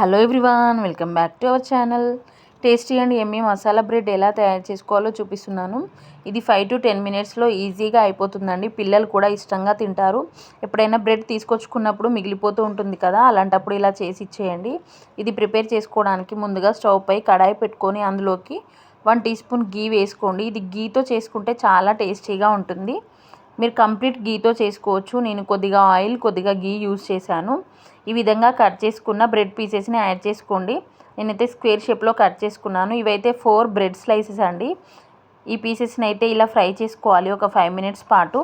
Hello everyone welcome back to our channel. Tasty and yummy masala bread ఎలా తయారు చేసుకోవాలో చూపిస్తున్నాను. ఇది ఫైవ్ టు టెన్ మినిట్స్లో ఈజీగా అయిపోతుందండి. పిల్లలు కూడా ఇష్టంగా తింటారు. ఎప్పుడైనా బ్రెడ్ తీసుకొచ్చుకున్నప్పుడు మిగిలిపోతూ ఉంటుంది కదా అలాంటప్పుడు ఇలా చేసి ఇచ్చేయండి. ఇది ప్రిపేర్ చేసుకోవడానికి ముందుగా స్టవ్ పై కడాయి పెట్టుకొని అందులోకి వన్ టీ స్పూన్ గీ వేసుకోండి. ఇది గీతో చేసుకుంటే చాలా టేస్టీగా ఉంటుంది. మీరు కంప్లీట్ గీతో చేసుకోవచ్చు. నేను కొద్దిగా ఆయిల్ కొద్దిగా గీ యూస్ చేశాను. ఈ విధంగా కట్ చేసుకున్న బ్రెడ్ పీసెస్ని యాడ్ చేసుకోండి. నేనైతే స్క్వేర్ షేప్లో కట్ చేసుకున్నాను. ఇవైతే ఫోర్ బ్రెడ్ స్లైసెస్ అండి. ఈ పీసెస్ని అయితే ఇలా ఫ్రై చేసుకోవాలి ఒక ఫైవ్ మినిట్స్ పాటు.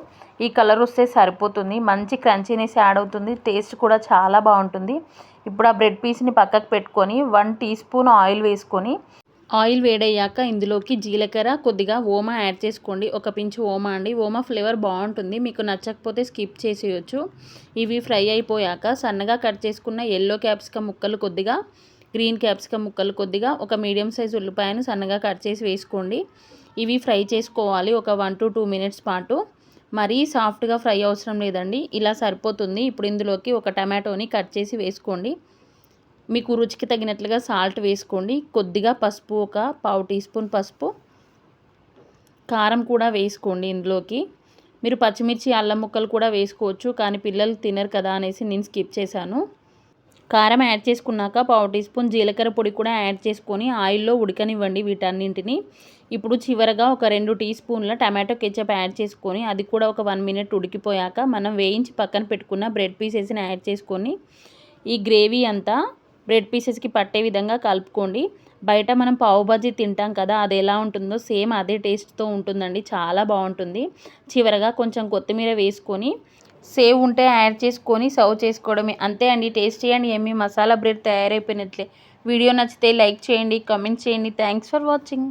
ఈ కలర్ వస్తే సరిపోతుంది. మంచి క్రంచీనెస్ యాడ్ అవుతుంది. టేస్ట్ కూడా చాలా బాగుంటుంది. ఇప్పుడు ఆ బ్రెడ్ పీస్ని పక్కకు పెట్టుకొని వన్ టీ స్పూన్ ఆయిల్ వేసుకొని ఆయిల్ వేడయ్యాక ఇందులోకి జీలకర్ర కొద్దిగా ఓమా యాడ్ చేసుకోండి. ఒక పించు ఓమా అండి. ఓమా ఫ్లేవర్ బాగుంటుంది. మీకు నచ్చకపోతే స్కిప్ చేసేయచ్చు. ఇవి ఫ్రై అయిపోయాక సన్నగా కట్ చేసుకున్న ఎల్లో క్యాప్సికమ్ ముక్కలు కొద్దిగా గ్రీన్ క్యాప్సికమ్ ముక్కలు కొద్దిగా ఒక మీడియం సైజ్ ఉల్లిపాయను సన్నగా కట్ చేసి వేసుకోండి. ఇవి ఫ్రై చేసుకోవాలి ఒక వన్ టు టూ మినిట్స్ పాటు. మరీ సాఫ్ట్గా ఫ్రై అవసరం లేదండి. ఇలా సరిపోతుంది. ఇప్పుడు ఇందులోకి ఒక టమాటోని కట్ చేసి వేసుకోండి. మీకు రుచికి తగినట్లుగా సాల్ట్ వేసుకోండి. కొద్దిగా పసుపు ఒక పావు టీ స్పూన్ పసుపు. కారం కూడా వేసుకోండి ఇందులోకి. మీరు పచ్చిమిర్చి అల్లం ముక్కలు కూడా వేసుకోవచ్చు కానీ పిల్లలు తినరు కదా అనేసి నేను స్కిప్ చేశాను. కారం యాడ్ చేసుకున్నాక పావు టీ స్పూన్ జీలకర్ర పొడి కూడా యాడ్ చేసుకొని ఆయిల్లో ఉడకనివ్వండి వీటన్నింటిని. ఇప్పుడు చివరగా ఒక రెండు టీ స్పూన్ల టమాటో కెచప్ యాడ్ చేసుకొని అది కూడా ఒక వన్ మినిట్ ఉడికిపోయాక మనం వేయించి పక్కన పెట్టుకున్న బ్రెడ్ పీసెస్ని యాడ్ చేసుకొని ఈ గ్రేవీ అంతా బ్రెడ్ పీసెస్కి పట్టే విధంగా కలుపుకోండి. బయట మనం పావు బజ్జీ తింటాం కదా అది ఎలా ఉంటుందో సేమ్ అదే టేస్ట్తో ఉంటుందండి. చాలా బాగుంటుంది. చివరగా కొంచెం కొత్తిమీర వేసుకొని సేవ్ ఉంటే యాడ్ చేసుకొని సర్వ్ చేసుకోవడమే. అంతే అండి. Tasty and. Yummy masala bread తయారైపోయినట్లే. Video నచ్చితే లైక్ చేయండి కమెంట్ చేయండి. Thanks for watching.